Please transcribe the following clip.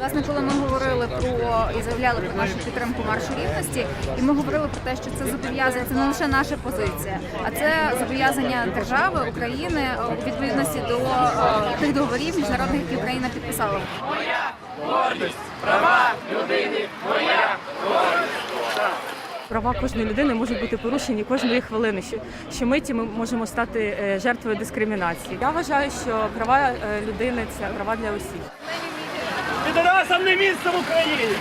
власне, коли ми говорили про і заявляли про нашу підтримку маршу рівності, і ми говорили про те, що це зобов'язання, це не лише наша позиція, а це зобов'язання держави України у відповідності до е, тих договорів міжнародних, які Україна підписала. Права людини, моя гордість. Права кожної людини можуть бути порушені кожної хвилини. Що, що миті ми можемо стати е, жертвою дискримінації. Я вважаю, що права е, людини це права для усіх. Українцям не місце в Україні.